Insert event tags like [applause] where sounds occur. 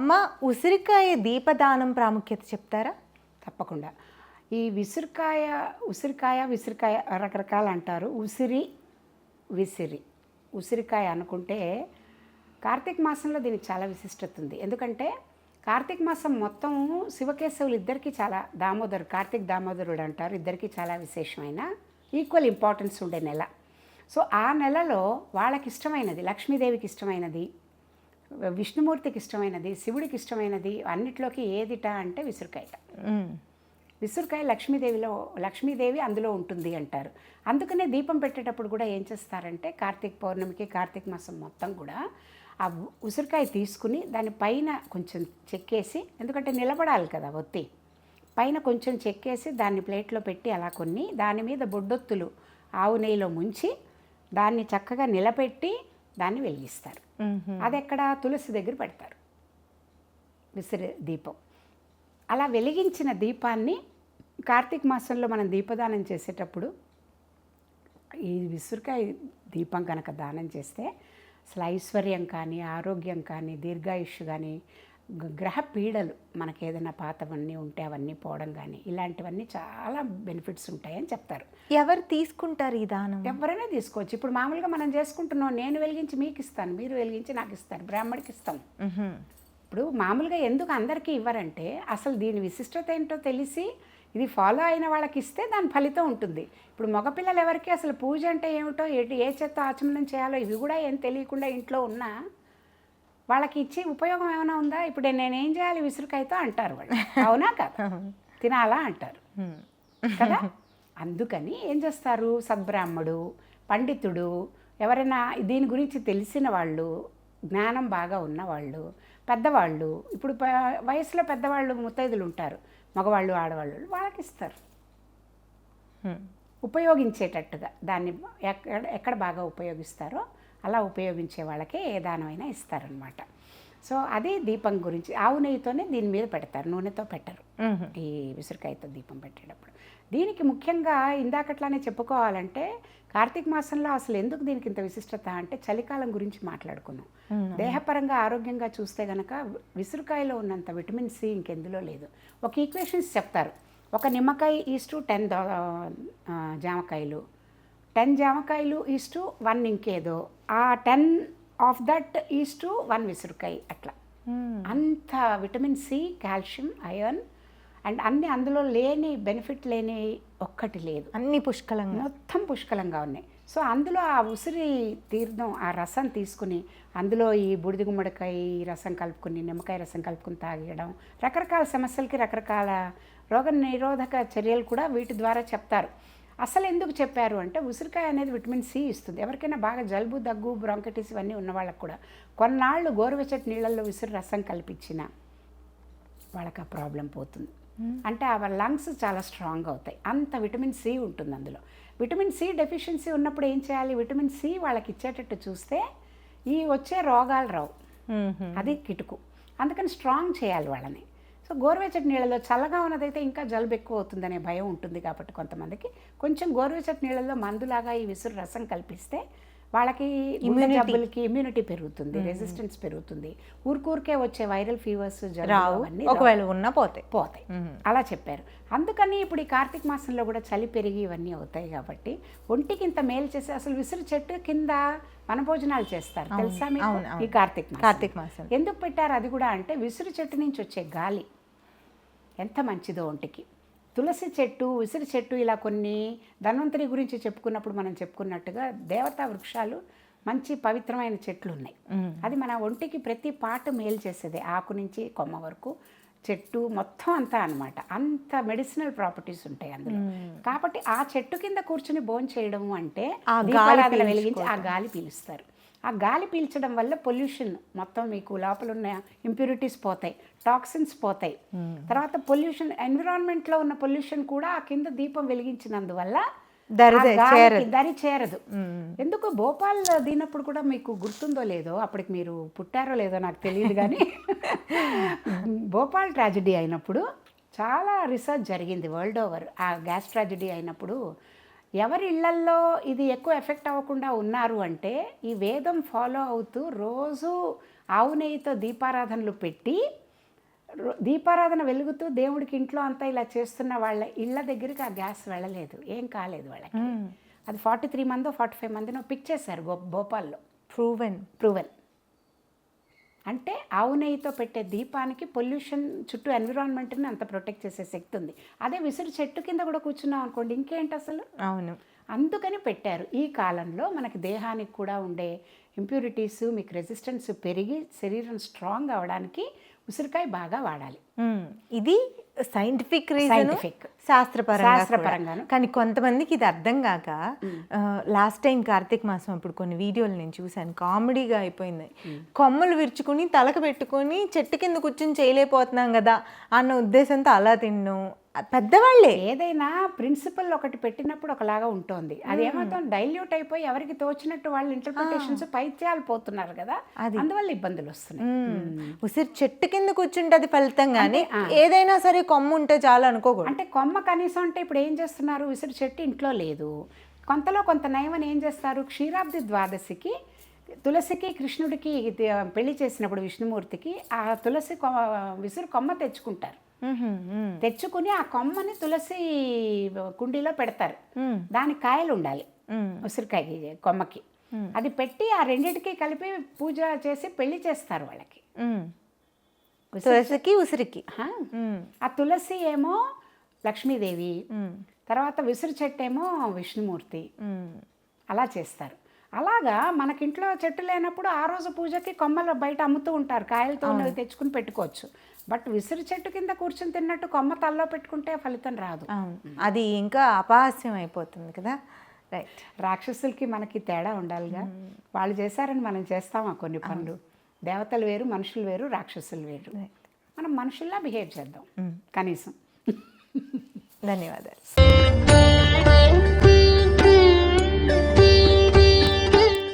అమ్మ ఉసిరికాయ దీపదానం ప్రాముఖ్యత చెప్తారా? తప్పకుండా. ఈ విసురుకాయ ఉసిరికాయ విసిరికాయ రకరకాలు అంటారు ఉసిరి విసిరి. ఉసిరికాయ అనుకుంటే కార్తీక మాసంలో దీనికి చాలా విశిష్టత ఉంది. ఎందుకంటే కార్తీక మాసం మొత్తం శివకేశవులు ఇద్దరికీ చాలా దామోదరు కార్తీక్ దామోదరుడు అంటారు. ఇద్దరికీ చాలా విశేషమైన ఈక్వల్ ఇంపార్టెన్స్ ఉండే నెల. సో ఆ నెలలో వాళ్ళకి ఇష్టమైనది లక్ష్మీదేవికి ఇష్టమైనది విష్ణుమూర్తికి ఇష్టమైనది శివుడికి ఇష్టమైనది అన్నిట్లోకి ఏదిట అంటే విసురుకాయట మ్మ్. విసురుకాయ లక్ష్మీదేవిలో లక్ష్మీదేవి అందులో ఉంటుంది అంటారు అందుకనే దీపం పెట్టేటప్పుడు కూడా ఏం చేస్తారంటే కార్తీక పౌర్ణమికి కార్తీక మాసం మొత్తం కూడా ఆ ఉసిరికాయ తీసుకుని దాని పైన కొంచెం చెక్కేసి ఎందుకంటే నిలబడాలి కదా ఒత్తి పైన కొంచెం చెక్కేసి దాన్ని ప్లేట్లో పెట్టి అలా కొన్ని దాని మీద బొడ్డొత్తులు ఆవు నెయ్యిలో ముంచి దాన్ని చక్కగా నిలబెట్టి దాన్ని వెలిగిస్తారు. అది ఎక్కడ తులసి దగ్గర పెడతారు. విసిరి దీపం. అలా వెలిగించిన దీపాన్ని కార్తీక మాసంలో మనం దీపదానం చేసేటప్పుడు ఈ విసురుకాయ దీపం కనుక దానం చేస్తే అసలు ఐశ్వర్యం కానీ ఆరోగ్యం కానీ దీర్ఘాయుష్ కానీ గ్రహ పీడలు మనకి ఏదైనా పాతవన్నీ ఉంటే అవన్నీ పోవడం కానీ ఇలాంటివన్నీ చాలా బెనిఫిట్స్ ఉంటాయని చెప్తారు. ఎవరు తీసుకుంటారు ఈ దానం? ఎవరైనా తీసుకోవచ్చు. ఇప్పుడు మామూలుగా మనం చేసుకుంటున్నాం నేను వెలిగించి మీకు ఇస్తాను మీరు వెలిగించి నాకు ఇస్తారు బ్రాహ్మడికి ఇస్తాం. ఇప్పుడు మామూలుగా ఎందుకు అందరికీ ఇవ్వరంటే అసలు దీని విశిష్టత ఏంటో తెలిసి ఇది ఫాలో అయిన వాళ్ళకి ఇస్తే దాని ఫలితం ఉంటుంది. ఇప్పుడు మగపిల్లలు ఎవరికి అసలు పూజ అంటే ఏమిటో ఏ చెత్త ఆచమనం చేయాలో ఇవి కూడా ఏం తెలియకుండా ఇంట్లో ఉన్నా వాళ్ళకి ఇచ్చే ఉపయోగం ఏమైనా ఉందా? ఇప్పుడు నేనేం చేయాలి? విసురుకాయతో అంటారు వాళ్ళు. [laughs] అవునా కదా? తినాలా అంటారు. కదా? అందుకని ఏం చేస్తారు? సద్బ్రాహ్మడు పండితుడు ఎవరైనా దీని గురించి తెలిసిన వాళ్ళు జ్ఞానం బాగా ఉన్నవాళ్ళు పెద్దవాళ్ళు ఇప్పుడు వయసులో పెద్దవాళ్ళు ముత్తైదులు ఉంటారు. మగవాళ్ళు ఆడవాళ్ళు వాళ్ళకి ఇస్తారు. ఉపయోగించేటట్టుగా దాన్ని ఎక్కడ ఎక్కడ బాగా ఉపయోగిస్తారో అలా ఉపయోగించే వాళ్ళకే ఏ దానమైనా ఇస్తారనమాట సో అది దీపం గురించి ఆవు నెయ్యితోనే దీని మీద పెడతారు నూనెతో పెట్టరు. ఈ విసురుకాయతో దీపం పెట్టేటప్పుడు. దీనికి ముఖ్యంగా ఇందాకట్లానే చెప్పుకోవాలంటే కార్తీక మాసంలో అసలు ఎందుకు దీనికి ఇంత విశిష్టత అంటే చలికాలం గురించి మాట్లాడుకున్నాం. దేహపరంగా ఆరోగ్యంగా చూస్తే గనక విసురుకాయలో ఉన్నంత విటమిన్ సి ఇంకెందులో లేదు. ఒక ఈక్వేషన్స్ చెప్తారు. ఒక నిమ్మకాయ ఈస్టు టెన్ జామకాయలు. టెన్ జామకాయలు ఈస్టు వన్ ఇంకేదో. ఆ ten of that is to one విసురుకాయ అట్లా. మ్మ్. అంత vitamin C calcium iron and అన్ని అందులో లేని బెనిఫిట్ లేని ఒక్కటి లేదు. అన్ని పుష్కలంగా. మొత్తం పుష్కలంగా ఉన్నాయి. సో అందులో ఆ ఉసిరి తీర్థం ఆ రసం తీసుకుని అందులో ఈ బూడిద గుమ్మడికాయ రసం కలుపుకుని నిమ్మకాయ రసం కలుపుకుని తాగడం రకరకాల సమస్యలకి రకరకాల రోగ నిరోధక చర్యలు కూడా వీటి ద్వారా చెప్తారు. అసలు ఎందుకు చెప్పారు అంటే ఉసిరికాయ అనేది విటమిన్ సి ఇస్తుంది. ఎవరికైనా బాగా జలుబు దగ్గు బ్రాంకటిస్ ఇవన్నీ ఉన్న వాళ్ళకు కూడా కొన్నాళ్ళు గోరువెచ్చటి నీళ్ళల్లో ఉసిరి రసం కల్పించిన వాళ్ళకి ఆ ప్రాబ్లం పోతుంది. అంటే ఆ లంగ్స్ చాలా స్ట్రాంగ్ అవుతాయి. అంత విటమిన్ సి ఉంటుంది అందులో. విటమిన్ సి డెఫిషియన్సీ ఉన్నప్పుడు ఏం చేయాలి? విటమిన్ సి వాళ్ళకి ఇచ్చేటట్టు చూస్తే ఈ వచ్చే రోగాలు రావు. అది కిటుకు. అందుకని స్ట్రాంగ్ చేయాలి వాళ్ళని. సో గోరువెచ్చటి నీళ్ళలో చల్లగా ఉన్నదైతే ఇంకా జలుబు ఎక్కువ అవుతుందనే భయం ఉంటుంది కాబట్టి కొంతమందికి. కొంచెం గోరువెచ్చటి నీళ్ళలో మందులాగా ఈ విసురు రసం కల్పిస్తే వాళ్ళకి జబ్బులకి ఇమ్యూనిటీ పెరుగుతుంది రెసిస్టెన్స్ పెరుగుతుంది. ఊరికూరికే వచ్చే వైరల్ ఫీవర్స్ రావు. ఒకవేళ ఉన్నా పోతే పోతాయి. అలా చెప్పారు. అందుకని ఇప్పుడు ఈ కార్తీక మాసంలో కూడా చలి పెరిగి ఇవన్నీ అవుతాయి కాబట్టి ఒంటికి ఇంత మేలు చేసి అసలు విసురు చెట్టు కింద వనభోజనాలు చేస్తారు. తెలుసా మీకు. ఈ కార్తీక కార్తీక మాసం. ఎందుకు పెట్టారు? అది కూడా అంటే విసురు చెట్టు నుంచి వచ్చే గాలి. ఎంత మంచిదో ఒంటికి. తులసి చెట్టు ఉసిరి చెట్టు ఇలా కొన్ని ధన్వంతరి గురించి చెప్పుకున్నప్పుడు మనం చెప్పుకున్నట్టుగా దేవతా వృక్షాలు మంచి పవిత్రమైన చెట్లు ఉన్నాయి. అది మన ఒంటికి ప్రతి పాటు మేలు చేసేది. ఆకు నుంచి కొమ్మ వరకు చెట్టు మొత్తం అంతా అన్నమాట. అంత మెడిసినల్ ప్రాపర్టీస్ ఉంటాయి అందులో. కాబట్టి ఆ చెట్టు కింద కూర్చుని భోజనం చేయడం అంటే దీపారాధన వెలిగించి ఆ గాలి పీలుస్తారు. ఆ గాలి పీల్చడం వల్ల పొల్యూషన్ మొత్తం మీకు లోపల ఉన్న ఇంప్యూరిటీస్ పోతాయి టాక్సిన్స్ పోతాయి తర్వాత పొల్యూషన్ ఎన్విరాన్మెంట్లో ఉన్న పొల్యూషన్ కూడా ఆ కింద దీపం వెలిగించినందువల్ల దరి చేరదు. దరి చేరదు మ్మ్. ఎందుకు భోపాల్ దీనప్పుడు కూడా మీకు గుర్తుందో లేదో అప్పటికి మీరు పుట్టారో లేదో నాకు తెలియదు కానీ [laughs] భోపాల్ ట్రాజడీ అయినప్పుడు చాలా రీసెర్చ్ జరిగింది వరల్డ్ ఓవర్ ఆ గ్యాస్ ట్రాజడీ అయినప్పుడు ఎవరి ఇళ్ళల్లో ఇది ఎక్కువ ఎఫెక్ట్ అవ్వకుండా ఉన్నారు అంటే ఈ వేదం ఫాలో అవుతూ రోజు ఆవు నెయ్యితో దీపారాధనలు పెట్టి దీపారాధన వెలుగుతూ దేవుడికి ఇంట్లో అంతా ఇలా చేస్తున్న వాళ్ళ ఇళ్ళ దగ్గరికి ఆ గ్యాస్ వెళ్ళలేదు. ఏం కాలేదు వాళ్ళకి. అది ఫార్టీ త్రీ మందో ఫార్టీ ఫైవ్ మందినో పిక్ చేశారు గో భోపాల్లో. ప్రూవెన్ ప్రూవెన్ అంటే ఆవు నెయ్యితో పెట్టే దీపానికి పొల్యూషన్ చుట్టూ ఎన్విరాన్మెంట్ని అంత ప్రొటెక్ట్ చేసే శక్తి ఉంది. అదే విసురు చెట్టు కింద కూడా కూర్చున్నాం అనుకోండి ఇంకేంటి అసలు? అవును. అందుకని పెట్టారు. ఈ కాలంలో మనకి దేహానికి కూడా ఉండే ఇంప్యూరిటీస్ మీకు రెసిస్టెన్స్ పెరిగి శరీరం స్ట్రాంగ్ అవడానికి ఉసిరికాయ బాగా వాడాలి. ఇది సైంటిఫిక్ రీజన్. శాస్త్రపరంగా. కానీ కొంతమందికి ఇది అర్థం కాక లాస్ట్ టైం కార్తీక మాసం అప్పుడు కొన్ని వీడియోలు నేను చూశాను. కామెడీగా అయిపోయింది. కొమ్మలు విరుచుకుని తలకు పెట్టుకొని చెట్టు కింద కూర్చుని చేయలేకపోతున్నాం కదా అన్న ఉద్దేశంతో అలా తిన్నాం. పెద్దవాళ్ళే. ఏదైనా ప్రిన్సిపల్ ఒకటి పెట్టినప్పుడు ఒకలాగా ఉంటుంది. అది ఏమవుతుంది డైల్యూట్ అయిపోయి ఎవరికి తోచినట్టు వాళ్ళు ఇంటర్ప్రిటేషన్స్ పైత్యాలు పోతున్నారు కదా అందువల్ల ఇబ్బందులు వస్తున్నాయి. ఉసిరి చెట్టు కింద కూర్చుంటే అది ఫలితం కానీ ఏదైనా సరే కొమ్ము ఉంటే చాలు అనుకోకూడదు. అంటే కొమ్మ కనీసం అంటే ఇప్పుడు ఏం చేస్తున్నారు? విసిరి చెట్టు ఇంట్లో లేదు. కొంతలో కొంత నయమని ఏం చేస్తారు? క్షీరాబ్ది ద్వాదశికి తులసికి కృష్ణుడికి పెళ్ళి చేసినప్పుడు విష్ణుమూర్తికి ఆ తులసి విసురు కొమ్మ తెచ్చుకుంటారు. తెచ్చుకుని ఆ కొమ్మని తులసి కుండీలో పెడతారు. దానికి కాయలు ఉండాలి. ఉసిరికాయ కొమ్మకి అది పెట్టి ఆ రెండింటికి కలిపి పూజ చేసి పెళ్ళి చేస్తారు వాళ్ళకి. తులసికి ఉసిరికి. ఆ తులసి ఏమో లక్ష్మీదేవి. తర్వాత విసురు చెట్టు ఏమో విష్ణుమూర్తి. అలా చేస్తారు అలాగా మనకింట్లో చెట్టు లేనప్పుడు ఆ రోజు పూజకి కొమ్మలు బయట అమ్ముతూ ఉంటారు. కాయలతో తెచ్చుకుని పెట్టుకోవచ్చు. బట్ విసురు చెట్టు కింద కూర్చుని తిన్నట్టు కొమ్మ తల్లో పెట్టుకుంటే ఫలితం రాదు. అది ఇంకా అపహాస్యం అయిపోతుంది కదా? రైట్ రాక్షసులకి మనకి తేడా ఉండాలిగా. వాళ్ళు చేశారని మనం చేస్తామా కొన్ని పనులు? దేవతలు వేరు మనుషులు వేరు రాక్షసులు వేరు. మనం మనుషుల్లా బిహేవ్ చేద్దాం. కనీసం. ధన్యవాదాలు.